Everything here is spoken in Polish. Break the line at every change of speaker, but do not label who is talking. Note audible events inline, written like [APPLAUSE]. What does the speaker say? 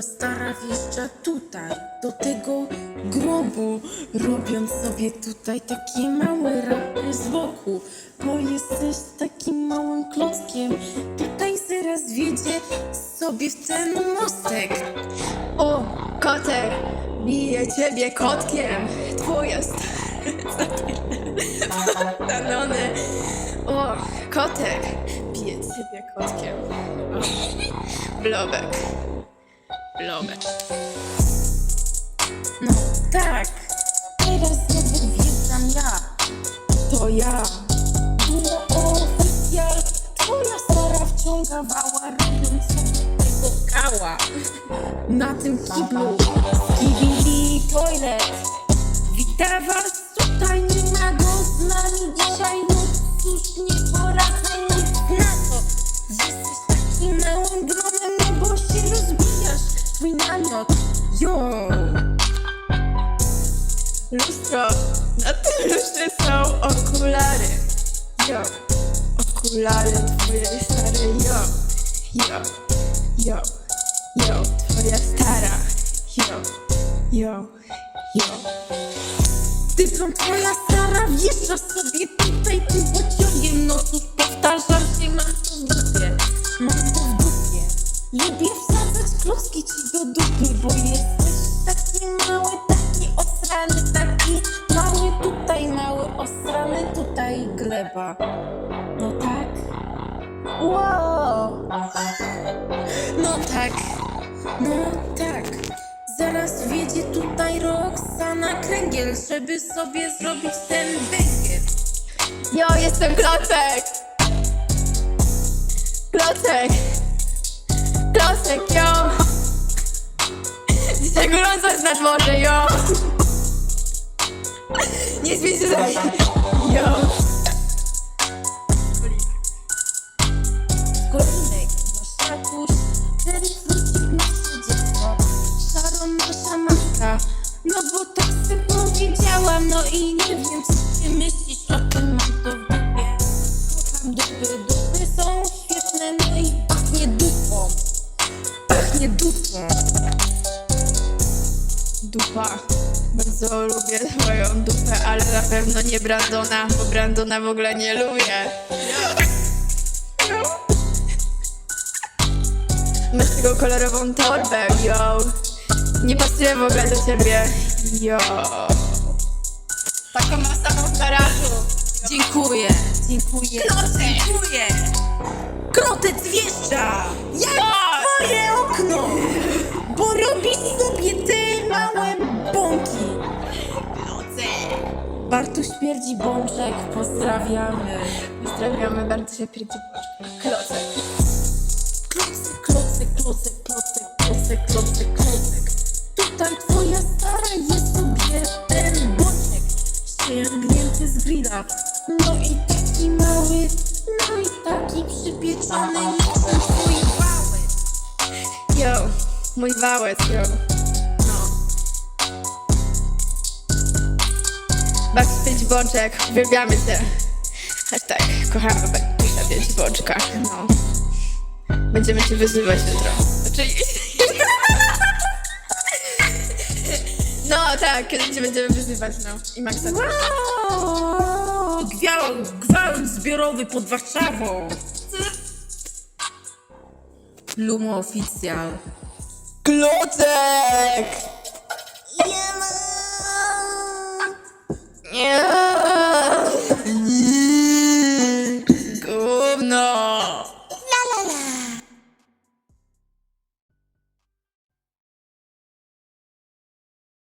twoja stara wjeżdża tutaj, do tego grobu, robiąc sobie tutaj takie małe rapy z boku, bo jesteś takim małym klockiem. Tutaj zaraz wjedzie sobie w ten mostek.
O, kotek, bije ciebie kotkiem. Twoja stara Danony. O, kotek, bije ciebie kotkiem. Blobek.
No tak, teraz znowu wjeżdżam ja. To ja. Było oficjal, twoja stara wciągawała, robiąc tego kała. Na tym kiblu, skibidi toilet. Witam was tutaj, yo.
Lustro, na tym lustrze są okulary. Jo, okulary twojej starej, jo, jo, jo, jo, twoja stara, jo, jo, jo.
Typą twoja stara wjeżdża sobie tutaj tym pociągiem No cóż, powtarzam się, mam to klocki ci do dupy Bo jesteś taki mały, taki osrany Taki mały tutaj, mały osrany Tutaj gleba No tak Wow No tak No tak Zaraz wjedzie tutaj Roxana Kręgiel, żeby sobie zrobić ten węgiel.
Jo, jestem Klocek! Klocek! Klocek, jo! Jest na dworze, jo! Nie śmiej się ze mnie. Jo!
Kolinek, nasz tatuś, ten frucik nasze dziecko, Sharon nasza matka. No bo tak sobie powiedziałam, no i nie wiem co ty myślisz
Dupa. Bardzo lubię twoją dupę, ale na pewno nie Brandona, bo Brandona w ogóle nie lubię. Masz taką kolorową torbę, yo. Nie pasuje w ogóle do ciebie, yo. Taką mam samą w garażu.
Dziękuję, dziękuję, dziękuję. Krotec wjeżdża! Jak
Tak!
twoje okno! Bo robisz sobie te małe bąki. Bartu śmierdzi bączek, pozdrawiamy.
Pozdrawiamy bardzo się pierdzi. Klocek.
Klocek, klocek, klocek, klocek, klocek, klocek, klocek. Tutaj twoja stara jest sobie ten bączek. Ściągnięty z grilla. No i taki mały, no i taki przypieczony niczym twój wałek.
Yo, mój wałec, yo. No. Backstage Bączek, uwielbiamy cię. Hashtag, kochamy Backstage Bączka, no. Będziemy cię wyzywać jutro. Znaczy... [LAUGHS] No tak, kiedyś cię będziemy wyzywać, no. I Maxa też.
Wow! Gwałt, gwałt zbiorowy pod Warszawą. Lumo oficjal.
Klocek! Nie! Gówno!